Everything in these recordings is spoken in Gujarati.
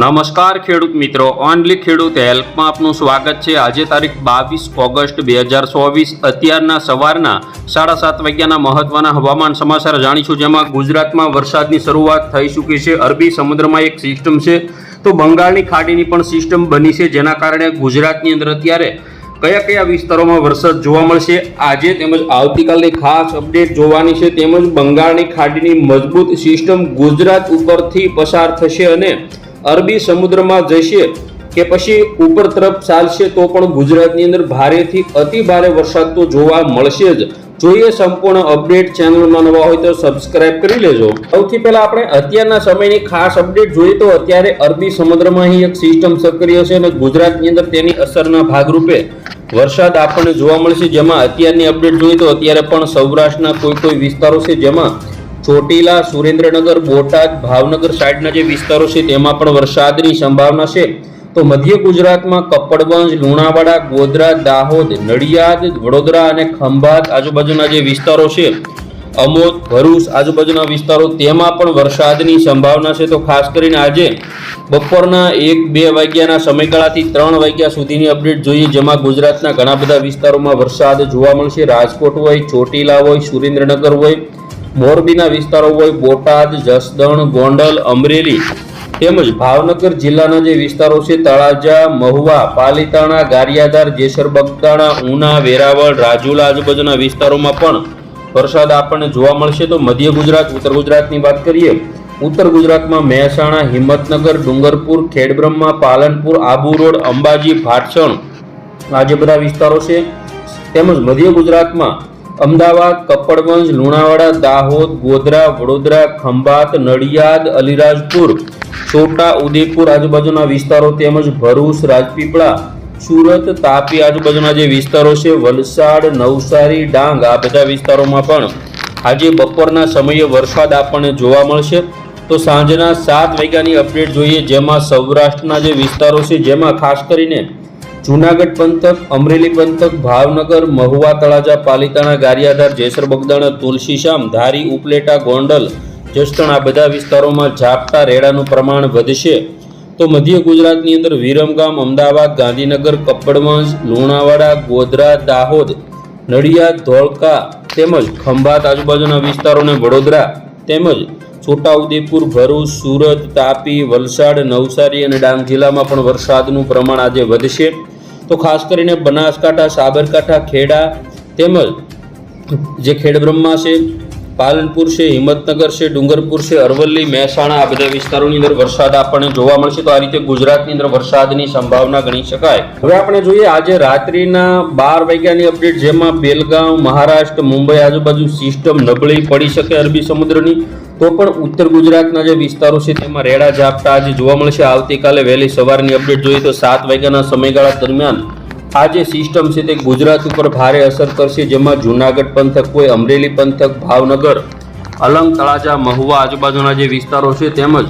નમસ્કાર ખેડૂત મિત્રો, ઓનલી ખેડૂત હેલ્પમાં આપનું સ્વાગત છે. આજે તારીખ બાવીસ ઓગસ્ટ બે હજાર ચોવીસ, અત્યારના સવારના સાડા સાત વાગ્યાના મહત્વના હવામાન સમાચાર જાણીશું, જેમાં ગુજરાતમાં વરસાદની શરૂઆત થઈ ચૂકી છે. અરબી સમુદ્રમાં એક સિસ્ટમ છે, તો બંગાળની ખાડીની પણ સિસ્ટમ બની છે, જેના કારણે ગુજરાતની અંદર અત્યારે કયા કયા વિસ્તારોમાં વરસાદ જોવા મળશે, આજે તેમજ આવતીકાલની ખાસ અપડેટ જોવાની છે. તેમજ બંગાળની ખાડીની મજબૂત સિસ્ટમ ગુજરાત ઉપરથી પસાર થશે અને અરબી સમુદ્રમાં જશે કે પછી ઉપર તરફ ચાલશે તો પણ ગુજરાતની અંદર ભારેથી અતિ ભારે વરસાદ તો જોવા મળશે જ. જોઈએ સંપૂર્ણ અપડેટ. ચેનલમાં નવા હોય તો સબસ્ક્રાઇબ કરી લેજો. સૌથી પહેલા આપણે અત્યારના સમયની ખાસ અપડેટ જોઈએ તો અત્યારે અરબી સમુદ્રમાં અહીં એક સિસ્ટમ સક્રિય છે અને ગુજરાતની અંદર તેની અસરના ભાગરૂપે વરસાદ આપણને જોવા મળશે. જેમાં અત્યારની અપડેટ જોઈએ તો અત્યારે પણ સૌરાષ્ટ્રના કોઈ કોઈ વિસ્તારો છે જેમાં ચોટીલા, સુરેન્દ્રનગર, બોટાદ, ભાવનગર સાઈડના જે વિસ્તારો છે, તેમાં પણ વરસાદની સંભાવના છે. તો મધ્ય ગુજરાતમાં કપડવંજ, લુણાવાડા, ગોધરા, દાહોદ, નડિયાદ, વડોદરા અને ખંભાત આજુબાજુના જે વિસ્તારો છે, અમોદ, ભરૂચ આજુબાજુના વિસ્તારો, તેમાં પણ વરસાદની સંભાવના છે. તો ખાસ કરીને આજે બપોરના એક, બે વાગ્યાના સમયગાળાથી ત્રણ વાગ્યા સુધીની અપડેટ જોઈએ, જેમાં ગુજરાતના ઘણા બધા વિસ્તારોમાં વરસાદ જોવા મળશે. રાજકોટ હોય, ચોટીલા હોય, સુરેન્દ્રનગર હોય મોરબીના વિસ્તારો હોય બોટાદ, જસદણ, ગોંડલ, અમરેલી તેમજ ભાવનગર જિલ્લાના જે વિસ્તારો છે, તળાજા, મહુવા, પાલીતાણા, ગારિયાધાર જેસર બગદાણા ઉના, વેરાવળ, રાજુલા આજુબાજુના વિસ્તારોમાં પણ વરસાદ આપણને જોવા મળશે. તો મધ્ય ગુજરાત, ઉત્તર ગુજરાતની વાત કરીએ, ઉત્તર ગુજરાતમાં મહેસાણા, હિંમતનગર, ડુંગરપુર, ખેડબ્રહ્મા, પાલનપુર, આબુ રોડ, અંબાજી, ભાટસણ આ જે બધા વિસ્તારો છે, તેમજ મધ્ય ગુજરાતમાં અમદાવાદ કપડવંજ લુણાવાડા, દાહોદ, ગોધરા, વડોદરા, ખંભાત, નડિયાદ, અલીરાજપુર, છોટા ઉદેપુર આજુબાજુના વિસ્તારો તેમજ ભરૂચ, રાજપીપળા, સુરત, તાપી આજુબાજુના જે વિસ્તારો છે, વલસાડ, નવસારી, ડાંગ આ બધા વિસ્તારોમાં પણ આજે બપોરના સમયે વરસાદ આપણને જોવા મળશે. તો સાંજના સાત વાગ્યાની અપડેટ જોઈએ, જેમાં સૌરાષ્ટ્રના જે વિસ્તારો છે, જેમાં ખાસ કરીને જુનાગઢ પંથક, અમરેલી પંથક, ભાવનગર, મહુવા તળાજા, પાલિતાણા, ગારિયાધાર, જેસર બગદાણા તુલસીશામ ધારી, ઉપલેટા, ગોંડલ જસદણ આ બધા વિસ્તારોમાં ઝાપટા રેડાનું પ્રમાણ વધશે. તો મધ્ય ગુજરાતની અંદર વિરમગામ, અમદાવાદ, ગાંધીનગર કપડવંજ લુણાવાડા, ગોધરા, દાહોદ, નડિયાદ, ધોળકા તેમજ ખંભાત આજુબાજુના વિસ્તારોને વડોદરા તેમજ છોટાઉદેપુર, ભરૂચ, સુરત, તાપી, વલસાડ, નવસારી અને ડાંગ જિલ્લામાં પણ વરસાદનું પ્રમાણ આજે વધશે. તો ખાસ કરીને બનાસકાંઠા સાબરકાંઠા ખેડા તેમજ જે ખેડબ્રહ્મા છે પાલનપુર છે, હિંમતનગર છે, ડુંગરપુર છે, અરવલ્લી, મહેસાણા, આ બધા વિસ્તારોની અંદર વરસાદ આપણને જોવા મળશે. તો આ રીતે ગુજરાતની અંદર વરસાદની સંભાવના ગણી શકાય. હવે આપણે જોઈએ આજે રાત્રિના બાર વાગ્યાની અપડેટ, જેમાં બેલગામ, મહારાષ્ટ્ર, મુંબઈ આજુબાજુ સિસ્ટમ નબળી પડી શકે અરબી સમુદ્રની. તો પણ ઉત્તર ગુજરાતના જે વિસ્તારો છે, તેમાં રેડા ઝાપટા આજે જોવા મળશે. આવતીકાલે વહેલી સવારની અપડેટ જોઈએ તો સાત વાગ્યાના સમયગાળા દરમિયાન આ જે સિસ્ટમ છે તે ગુજરાત ઉપર ભારે અસર કરશે, જેમાં જૂનાગઢ પંથક હોય અમરેલી પંથક, ભાવનગર, અલંગ, તળાજા, મહુવા આજુબાજુના જે વિસ્તારો છે તેમજ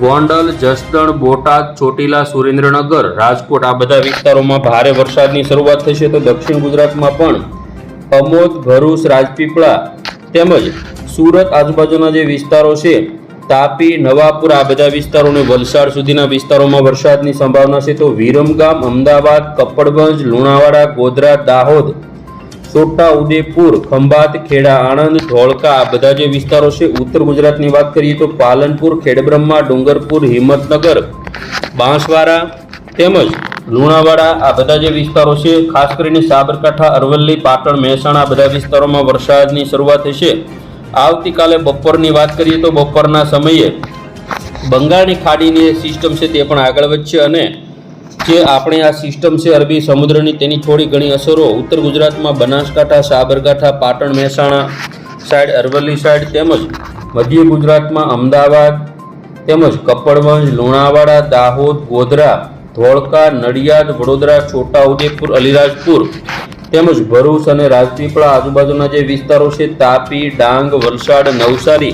ગોંડલ, જસદણ, બોટાદ, ચોટીલા, સુરેન્દ્રનગર, રાજકોટ આ બધા વિસ્તારોમાં ભારે વરસાદની શરૂઆત થશે તો દક્ષિણ ગુજરાતમાં પણ અમોદ ભરૂચ, રાજપીપળા તેમજ સુરત આજુબાજુના જે વિસ્તારો છે તાપી, નવાપુર, આ બધા વિસ્તારોને વલસાડ સુધીના વિસ્તારોમાં વરસાદની સંભાવના છે તો વિરમગામ, અમદાવાદ, કપડગંજ, લુણાવાડા, ગોધરા, દાહોદ, છોટા ઉદેપુર, ખંભાત, ખેડા, આણંદ, ધોળકા, આ બધા જે વિસ્તારો છે, ઉત્તર ગુજરાતની વાત કરીએ તો પાલનપુર, ખેડબ્રહ્મા, ડુંગરપુર, હિંમતનગર, બાંસવાડા તેમજ લુણાવાડા, આ બધા જે વિસ્તારો છે, ખાસ કરીને સાબરકાંઠા, અરવલ્લી, પાટણ, મહેસાણા બધા વિસ્તારોમાં વરસાદની શરૂઆત થશે. આવતીકાલે બપોરની વાત કરીએ તો બપોરના સમયે બંગાળની ખાડીની સિસ્ટમ છે તે પણ આગળ વધશે અને જે આપણે આ સિસ્ટમ છે અરબી સમુદ્રની તેની થોડી ઘણી અસરો ઉત્તર ગુજરાતમાં બનાસકાંઠા, સાબરકાંઠા, પાટણ, મહેસાણા સાઈડ અરવલ્લી સાઈડ તેમજ મધ્ય ગુજરાતમાં અમદાવાદ તેમજ કપડવંજ, લુણાવાડા, દાહોદ, ગોધરા, ધોળકા, નડિયાદ, વડોદરા છોટાઉદેપુર અલીરાજપુર તેમજ ભરૂચ અને રાજપીપળા આજુબાજુના જે વિસ્તારો છે, તાપી, ડાંગ, વલસાડ, નવસારી,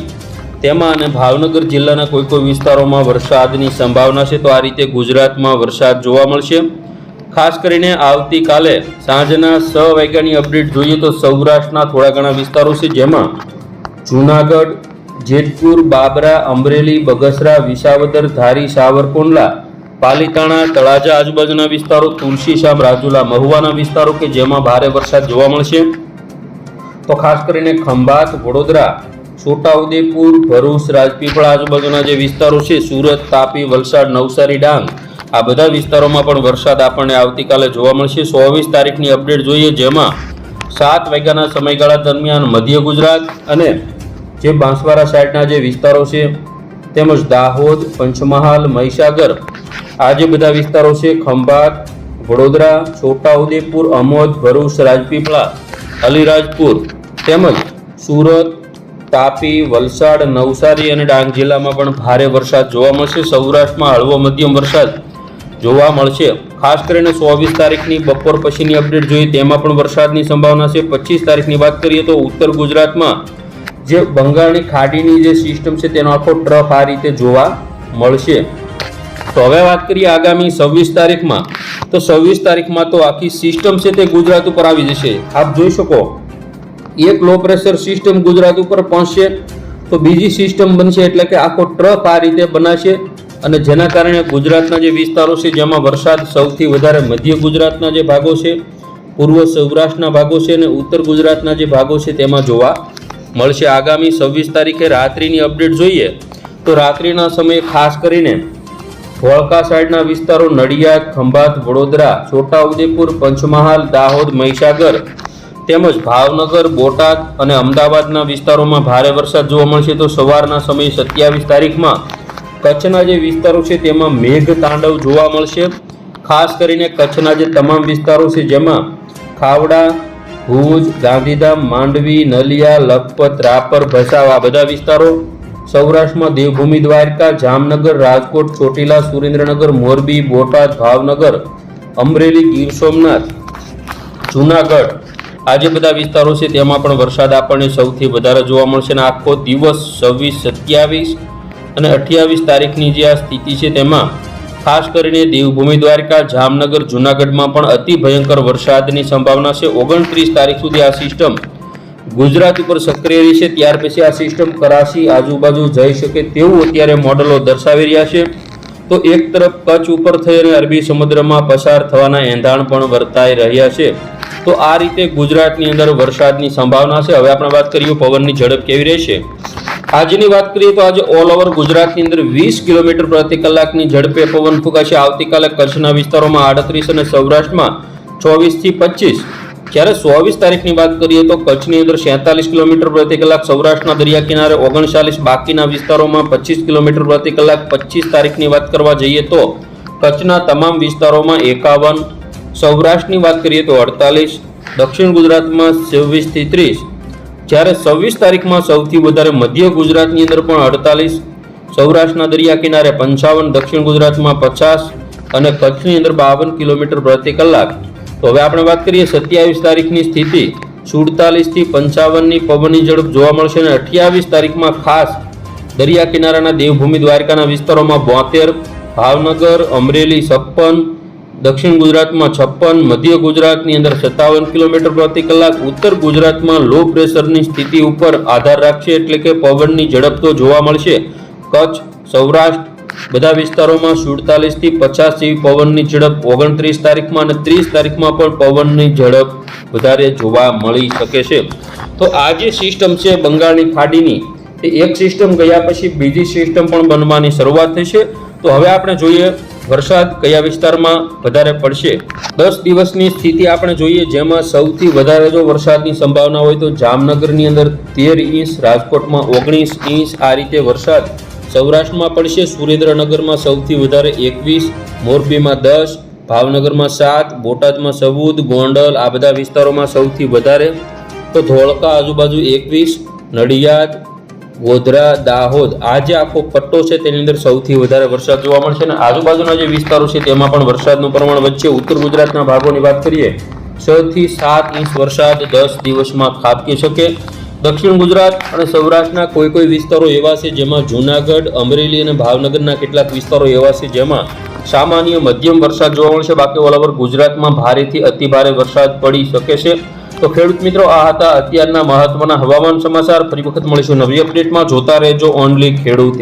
તેમાં અને ભાવનગર જિલ્લાના કોઈ કોઈ વિસ્તારોમાં વરસાદની સંભાવના છે, તો આ રીતે ગુજરાતમાં વરસાદ જોવા મળશે. ખાસ કરીને આવતીકાલે સાંજના છ વાગ્યાની અપડેટ જોઈએ તો સૌરાષ્ટ્રના થોડા ઘણા વિસ્તારો છે, જેમાં જૂનાગઢ, જેતપુર, બાબરા, અમરેલી, બગસરા, વિસાવદર, ધારી, સાવરકુંડલા પાલીતાણા, તળાજા આજુબાજુના વિસ્તારો તુલસીશામ રાજુલા, મહુવાના વિસ્તારો કે જેમાં ભારે વરસાદ જોવા મળશે? તો ખાસ કરીને ખંભાત, વડોદરા, છોટાઉદેપુર, ભરૂચ, રાજપીપળા આજુબાજુના જે વિસ્તારો છે, સુરત, તાપી, વલસાડ, નવસારી, ડાંગ, આ બધા વિસ્તારોમાં પણ વરસાદ આપણને આવતીકાલે જોવા મળશે. ચોવીસ તારીખની અપડેટ જોઈએ, જેમાં સાત વાગ્યાના સમયગાળા દરમિયાન મધ્ય ગુજરાત અને જે બાંસવાડા સાઈડના જે વિસ્તારો છે, તેમજ દાહોદ, પંચમહાલ, મહીસાગર આ જે બધા વિસ્તારો છે, ખંભાત, વડોદરા, છોટાઉદેપુર, અમોદ, ભરૂચ, રાજપીપળા, અલીરાજપુર તેમજ સુરત, તાપી, વલસાડ, નવસારી અને ડાંગ જિલ્લામાં પણ ભારે વરસાદ જોવા મળશે. સૌરાષ્ટ્રમાં હળવો મધ્યમ વરસાદ જોવા મળશે. ખાસ કરીને ચોવીસ તારીખની બપોર પછીની અપડેટ જોઈએ તેમાં પણ વરસાદની સંભાવના છે. પચીસ તારીખની વાત કરીએ તો ઉત્તર ગુજરાતમાં જે બંગાળની ખાડીની જે સિસ્ટમ છે, તેનો આખો ટ્રફ આ રીતે જોવા મળશે. તો હવે વાત કરીએ આગામી છવ્વીસ તારીખમાં. તો છવ્વીસ તારીખમાં તો આખી સિસ્ટમ છે તે ગુજરાત ઉપર આવી જશે. આપ જોઈ શકો, એક લો પ્રેશર સિસ્ટમ ગુજરાત ઉપર પહોંચશે. તો બીજી સિસ્ટમ બનશે એટલે કે આખો ટ્રફ આ રીતે બનાશે. અને જેના કારણે ગુજરાતના જે વિસ્તારો છે, જેમાં વરસાદ સૌથી વધારે મધ્ય ગુજરાતના જે ભાગો છે, પૂર્વ સૌરાષ્ટ્રના ભાગો છે અને ઉત્તર ગુજરાતના જે ભાગો છે તેમાં જોવા મળશે. આગામી છવ્વીસ તારીખે રાત્રિની અપડેટ જોઈએ. તો રાત્રિના સમયે ખાસ કરીને ધોળકા સાઈડના વિસ્તારો નડિયાદ, ખંભાત, વડોદરા, છોટાઉદેપુર, પંચમહાલ, દાહોદ, મહીસાગર તેમજ ભાવનગર, બોટાદ અને અમદાવાદના વિસ્તારોમાં ભારે વરસાદ જોવા મળશે. તો સવારના સમયે સત્યાવીસ તારીખમાં કચ્છના જે વિસ્તારો છે તેમાં મેઘ તાંડવ જોવા મળશે. ખાસ કરીને કચ્છના જે તમામ વિસ્તારો છે જેમાં ખાવડા, ભુજ, ગાંધીધામ, માંડવી, નલિયા, લખપત, રાપર, ભસાવા બધા વિસ્તારો સૌરાષ્ટ્રમાં દેવભૂમિ દ્વારકા, જામનગર, રાજકોટ, ચોટીલા, સુરેન્દ્રનગર, મોરબી, બોટાદ, ભાવનગર, અમરેલી, ગીર સોમનાથ, જુનાગઢ. આ જે બધા વિસ્તારો છે તેમાં પણ વરસાદ આપણને સૌથી વધારે જોવા મળશે અને આખો દિવસ છવ્વીસ, સત્યાવીસ અને અઠ્યાવીસ તારીખની જે આ સ્થિતિ છે તેમાં ખાસ કરીને દેવભૂમિ દ્વારકા, જામનગર, જુનાગઢમાં પણ અતિ ભયંકર વરસાદની સંભાવના છે. ઓગણત્રીસ તારીખ સુધી આ સિસ્ટમ ગુજરાત ઉપર સક્રિય રહેશે, ત્યાર પછી આ સિસ્ટમ કરાચી આજુબાજુ જઈ શકે તેવું અત્યારે મોડલો દર્શાવી રહ્યા છે. તો એક તરફ કચ્છ ઉપર થઈ અને અરબી સમુદ્રમાં પસાર થવાના એંધાણ પણ વર્તાઈ રહ્યા છે. તો આ રીતે ગુજરાતની અંદર વરસાદની સંભાવના છે. હવે આપણે વાત કરીએ પવનની ઝડપ કેવી રહેશે. આજની વાત કરીએ તો આજે ઓલ ઓવર ગુજરાતની અંદર વીસ કિલોમીટર પ્રતિ કલાકની ઝડપે પવન ફૂંકાશે. આવતીકાલે કચ્છના વિસ્તારોમાં આડત્રીસ અને સૌરાષ્ટ્રમાં ચોવીસથી પચીસ. જ્યારે ચોવીસ તારીખની વાત કરીએ તો કચ્છની અંદર સેતાલીસ કિલોમીટર પ્રતિ કલાક સૌરાષ્ટ્રના દરિયા કિનારે ઓગણચાલીસ બાકીના વિસ્તારોમાં પચીસ કિલોમીટર પ્રતિ કલાક પચીસ તારીખની વાત કરવા જઈએ તો કચ્છના તમામ વિસ્તારોમાં એકાવન, સૌરાષ્ટ્રની વાત કરીએ તો અડતાલીસ, દક્ષિણ ગુજરાતમાં છવ્વીસથી ત્રીસ. જ્યારે છવ્વીસ તારીખમાં સૌથી વધારે મધ્ય ગુજરાતની અંદર પણ અડતાલીસ, સૌરાષ્ટ્રના દરિયા કિનારે પંચાવન, દક્ષિણ ગુજરાતમાં પચાસ અને કચ્છની અંદર બાવન કિલોમીટર પ્રતિ કલાક. તો હવે આપણે વાત કરીએ સત્યાવીસ તારીખની સ્થિતિ. સુડતાલીસથી પંચાવનની પવનની ઝડપ જોવા મળશે અને અઠ્યાવીસ તારીખમાં ખાસ દરિયા કિનારાના દેવભૂમિ દ્વારકાના વિસ્તારોમાં બોતેર, ભાવનગર, અમરેલી છપ્પન, દક્ષિણ ગુજરાતમાં છપ્પન, મધ્ય ગુજરાતની અંદર સત્તાવન કિલોમીટર પ્રતિ કલાક, ઉત્તર ગુજરાતમાં લો પ્રેશરની સ્થિતિ ઉપર આધાર રાખશે એટલે કે પવનની ઝડપ તો જોવા મળશે. કચ્છ, સૌરાષ્ટ્ર બધા વિસ્તારોમાં સુડતાલીસથી પચાસ જેવી પવનની ઝડપ, ઓગણત્રીસ તારીખમાં અને ત્રીસ તારીખમાં પણ પવનની ઝડપ વધારે જોવા મળી શકે છે. તો આ જે સિસ્ટમ છે બંગાળની ખાડીની તે એક સિસ્ટમ ગયા પછી બીજી સિસ્ટમ પણ બનવાની શરૂઆત થશે તો હવે આપણે જોઈએ વરસાદ કયા વિસ્તારમાં વધારે પડશે. દસ દિવસની સ્થિતિ આપણે જોઈએ, જેમાં સૌથી વધારે જો વરસાદની સંભાવના હોય તો જામનગરની અંદર તેર ઇંચ, રાજકોટમાં ઓગણીસ ઇંચ આ રીતે વરસાદ સૌરાષ્ટ્રમાં પડશે સુરેન્દ્રનગરમાં સૌથી વધારે એકવીસ, મોરબીમાં દસ, ભાવનગરમાં સાત, બોટાદમાં સૌદ ગોંડલ, આ બધા વિસ્તારોમાં સૌથી વધારે. તો ધોળકા આજુબાજુ એકવીસ, નડિયાદ, ગોધરા, દાહોદ, આ જે આખો પટ્ટો છે તેની અંદર સૌથી વધારે વરસાદ જોવા મળશે અને આજુબાજુના જે વિસ્તારો છે તેમાં પણ વરસાદનું પ્રમાણ વચ્ચે ઉત્તર ગુજરાતના ભાગોની વાત કરીએ છથી સાત ઇંચ વરસાદ દસ દિવસમાં ખાબકી શકે. દક્ષિણ ગુજરાત અને સૌરાષ્ટ્રના કોઈ કોઈ વિસ્તારો એવા છે જેમાં જૂનાગઢ, અમરેલી અને ભાવનગરના કેટલાક વિસ્તારો એવા છે જેમાં સામાન્ય મધ્યમ વરસાદ જોવા મળશે બાકી ઓલાવર ગુજરાતમાં ભારેથી અતિભારે વરસાદ પડી શકે છે. તો ખેડૂત મિત્રો, આ હતા અત્યારના મહત્વના હવામાન સમાચાર. ફરી વખત મળીશું નવી અપડેટમાં. જોતા રહેજો ઓનલી ખેડૂત